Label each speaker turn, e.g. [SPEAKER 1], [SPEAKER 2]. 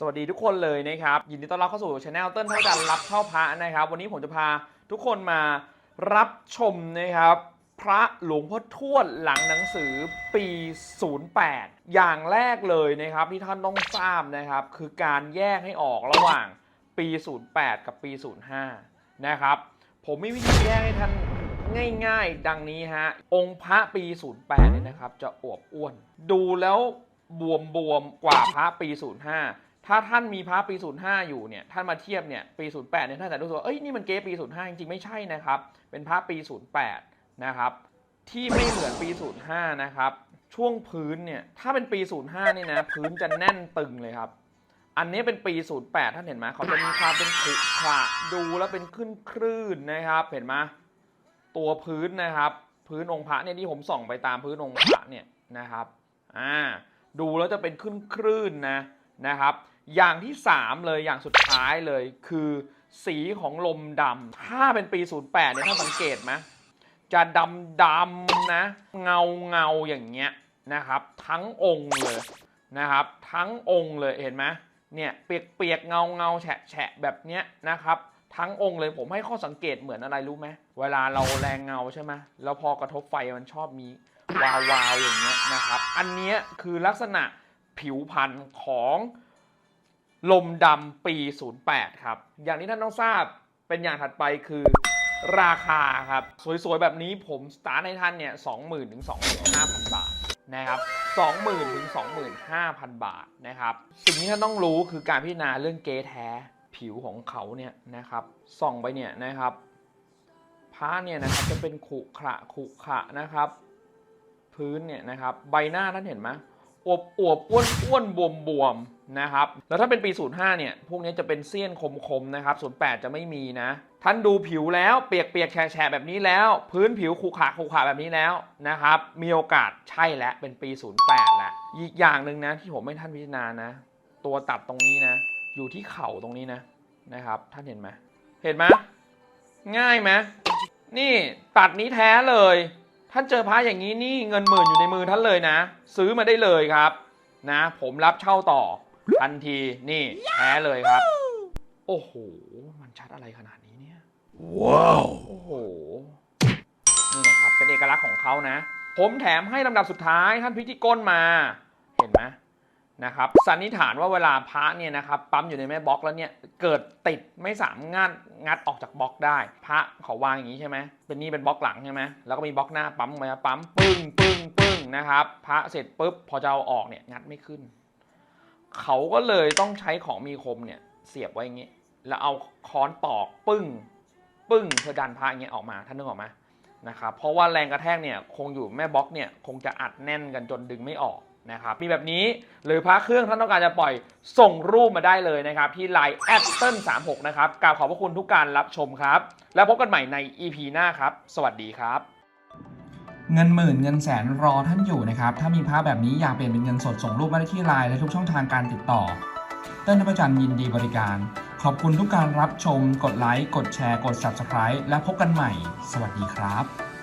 [SPEAKER 1] สวัสดีทุกคนเลยนะครับยินดีต้อนรับเข้าสู่ช anel เติ้ลเท่ากันรับเช่าพระนะครับ วันนี้ผมจะพาทุกคนมารับชมนะครับ พระหลวงพ่อทวดหลังหนังสือปี 08 อย่างแรกเลยนะครับที่ท่านต้องทราบนะครับ คือการแยกให้ออกระหว่างปี 08 กับปี 05 นะครับ ผมมีวิธีแยกให้ท่านง่ายๆ ดังนี้ฮะองค์พระปี 08เนี่ยนะครับ จะอวบอ้วน ดูแล้วบวมบวมๆกว่าพระปี 05 ถ้าท่านมีพระปี 05 อยู่เนี่ยท่านมาเทียบเนี่ยปี 08 เนี่ยท่านจะรู้สึกว่าเอ้ยนี่มันเก๊ปี 05 จริงๆไม่ใช่นะครับ เป็นพระปี 08 นะครับ ที่ไม่เหมือนปี 05 นะครับ ช่วงพื้นเนี่ยถ้าเป็นปี 05นี่นะพื้นจะแน่นตึงเลยครับ อันนี้เป็นปี 08 ท่านเห็นไหมเขาจะมีความเป็นขรุขระดูแล้วเป็นขึ้นคลื่นนะครับ เห็นไหมตัวพื้นนะครับ พื้นองค์พระเนี่ยที่ผมส่องไปตามพื้นองค์พระเนี่ยนะครับอ่าดูแล้วจะเป็นขึ้นคลื่นนะนะครับ อย่างที่ 3 เลยอย่างสุดท้ายเลยคือสีของลมดำถ้าเป็นปี 08เนี่ยถ้าสังเกตไหมจะดำดำนะ เงาเงาอย่างเงี้ยนะครับ ทั้งองค์เลยนะครับ ทั้งองค์เลยเห็นไหมเนี่ยเปียกเปียกๆเงาเงาแฉะแฉะแบบเนี้ยนะครับทั้งองค์เลยผมให้ข้อสังเกตเหมือนอะไรรู้ไหมเวลาเราแรงเงาใช่ไหมแล้วพอกระทบไฟมันชอบมีวาววาวๆอย่างเงี้ยนะครับ อันเนี้ยคือลักษณะผิวพันธุ์ของ ลมดำปี 08 ครับ อย่างที่ท่านต้องทราบเป็นอย่างถัดไปคือราคาครับ สวยๆ แบบนี้ผมสตาร์ทให้ท่านเนี่ย 20,000 ถึง 25,000 บาทนะครับ 20,000 ถึง 25,000 บาทนะครับ สิ่งที่ท่านต้องรู้คือการพิจารณาเรื่องเกแท้ผิวของเขาเนี่ยนะครับ ส่องไปเนี่ยนะครับผ้าเนี่ยนะครับจะเป็นขุขระขุขระนะครับ พื้นเนี่ยนะครับ ใบหน้าท่านเห็นไหม อวบอวบอ้วนอ้วนบวมบวมนะครับ แล้วถ้าเป็นปี 05 เนี่ย พวกนี้จะเป็นเสี้ยนคมคมๆนะครับ 08 จะไม่มีนะ ท่านดูผิวแล้วเปียกเปียกๆแฉะแฉะแบบนี้แล้ว พื้นผิวขรุขระขรุขระแบบนี้แล้วนะครับ มีโอกาสใช่แล้วเป็นปี 08แหล้วอีกอย่างหนึ่งนะที่ผมให้ท่านพิจารณานะ ตัวตัดตรงนี้นะ อยู่ที่เข่าตรงนี้นะนะครับ ท่านเห็นไหมเห็นไหมง่ายไหมนี่ตัดนี้แท้เลย ท่านเจอพระอย่างนี้นี่เงินหมื่นอยู่ในมือท่านเลยนะ ซื้อมาได้เลยครับ นะ ผมรับเช่าต่อ ทันทีนี่แท้เลยครับ โอ้โห มันชัดอะไรขนาดนี้เนี่ย
[SPEAKER 2] ว้าว
[SPEAKER 1] โอ้โห นี่นะครับ เป็นเอกลักษณ์ของเขานะ ผมแถมให้ลำดับสุดท้ายท่านพิธีก้นมา เห็นไหม นะครับสันนิษฐานว่าเวลาพระเนี่ยนะครับปั๊มอยู่ในแม่บล็อกแล้วเนี่ยเกิดติดไม่สามารถงัดออกจากบล็อกได้ พระเขาวางอย่างนี้ใช่ไหมเป็นนี่เป็นบล็อกหลังใช่ไหมแล้วก็มีบล็อกหน้าปั๊มมาปั๊มปึ้งปึ้งปึ้งนะครับพระเสร็จปุ๊บพอจะเอาออกเนี่ยงัดไม่ขึ้น เขาก็เลยต้องใช้ของมีคมเนี่ยเสียบไว้อย่างนี้ แล้วเอาค้อนตอกปึ้งปึ้งเพื่อดันพระอย่างเงี้ยออกมาท่านนึกออกไหมนะครับเพราะว่าแรงกระแทกเนี่ยคงอยู่แม่บล็อกเนี่ยคงจะอัดแน่นกันจนดึงไม่ออก นะครับมีแบบนี้หรือพระเครื่องท่านต้องการจะปล่อยส่งรูปมาได้เลยนะครับ ที่ Line แอดเติ้ล36นะครับกราบขอบพระคุณทุกการรับชมครับ แล้วพบกันใหม่ใน EP หน้าครับ สวัสดีครับ
[SPEAKER 3] เงินหมื่นเงินแสนรอท่านอยู่นะครับ ถ้ามีภาพแบบนี้อยากเปลี่ยนเป็นเงินสดส่งรูปมาได้ที่ไลน์และทุกช่องทางการติดต่อ เต้นทพจันทร์ยินดีบริการ ขอบคุณทุกการรับชม กดไลค์กดแชร์กด Subscribe และพบกันใหม่ สวัสดีครับ